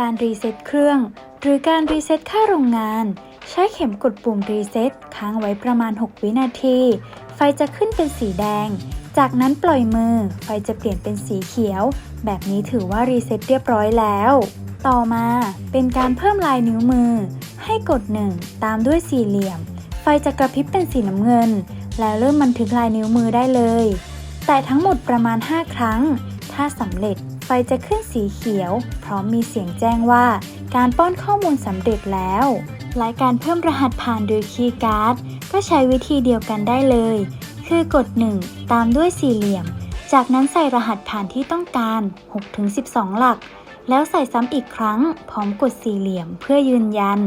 การรีเซ็ตเครื่อง หรือการรีเซ็ตค่าโรงงาน ใช้เข็มกดปุ่มรีเซ็ตค้างไว้ประมาณ 6 วินาที ไฟจะขึ้นเป็นสีแดง จากนั้นปล่อยมือ ไฟจะเปลี่ยนเป็นสีเขียว แบบนี้ถือว่ารีเซ็ตเรียบร้อยแล้ว ต่อมาเป็นการเพิ่มลายนิ้วมือ ให้กด 1 ตามด้วยสี่เหลี่ยม ไฟจะกระพริบเป็นสีน้ำเงิน แล้วเริ่มบันทึกลายนิ้วมือได้เลย แต่ทั้งหมดประมาณ 5 ครั้ง ถ้าสำเร็จ ฟจะขึ้นสีเขียว พร้อมมีเสียงแจ้งว่า การป้อนข้อมูลสำเร็จแล้ว และการเพิ่มรหัสผ่านโดยคีย์การ์ดก็ใช้วิธีเดียวกันได้เลย คือกด 1 ตามด้วยสี่เหลี่ยม จากนั้นใส่รหัสผ่านที่ต้องการ 6-12 หลัก แล้วใส่ซ้ำอีกครั้ง พร้อมกดสี่เหลี่ยมเพื่อยืนยัน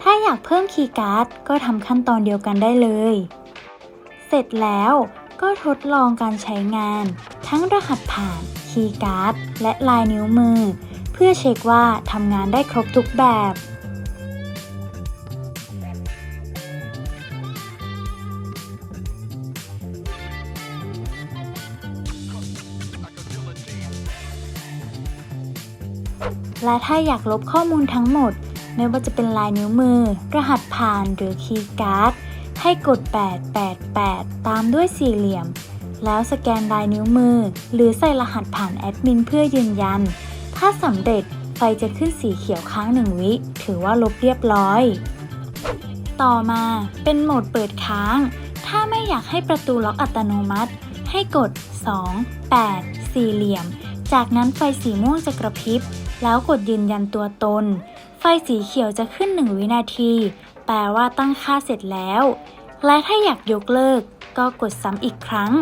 ถ้าอยากเพิ่มคีย์การ์ดก็ทำขั้นตอนเดียวกันได้เลย เสร็จแล้วก็ทดลองการใช้งาน ทั้งรหัสผ่าน คีย์การ์ด และลายนิ้วมือ เพื่อเช็คว่าทำงานได้ครบทุกแบบ และถ้าอยากลบข้อมูลทั้งหมด ไม่ว่าจะเป็นลายนิ้วมือ รหัสผ่านหรือคีย์การ์ด ให้กด 888 ตามด้วยสี่เหลี่ยม แล้วสแกนลายนิ้วมือ หรือใส่รหัสผ่านแอดมินเพื่อยืนยัน ถ้าสำเร็จไฟจะขึ้นสีเขียวค้างหนึ่งวิ ถือว่าลบเรียบร้อย ต่อมาเป็นโหมดเปิดค้าง ถ้าไม่อยากให้ประตูล็อกอัตโนมัติ ให้กด 2 8 สี่เหลี่ยม จากนั้นไฟสีม่วงจะกระพริบ แล้วกดยืนยันตัวตน ไฟสีเขียวจะขึ้น 1 วินาที แปลว่าตั้งค่าเสร็จแล้ว และถ้าอยากยกเลิก ก็กดซ้ำอีกครั้ง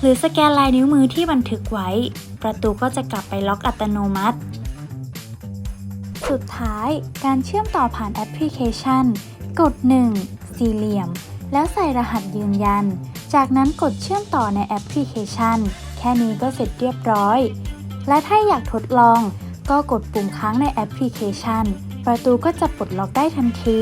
หรือสแกนลายนิ้วมือที่บันทึกไว้ ประตูก็จะกลับไปล็อกอัตโนมัติ สุดท้ายการเชื่อมต่อผ่านแอปพลิเคชัน กด 1 สี่เหลี่ยม แล้วใส่รหัสยืนยัน จากนั้นกดเชื่อมต่อในแอปพลิเคชัน แค่นี้ก็เสร็จเรียบร้อย และถ้าอยากทดลอง ก็กดปุ่มค้างในแอปพลิเคชัน ประตูก็จะปลดล็อกได้ทันที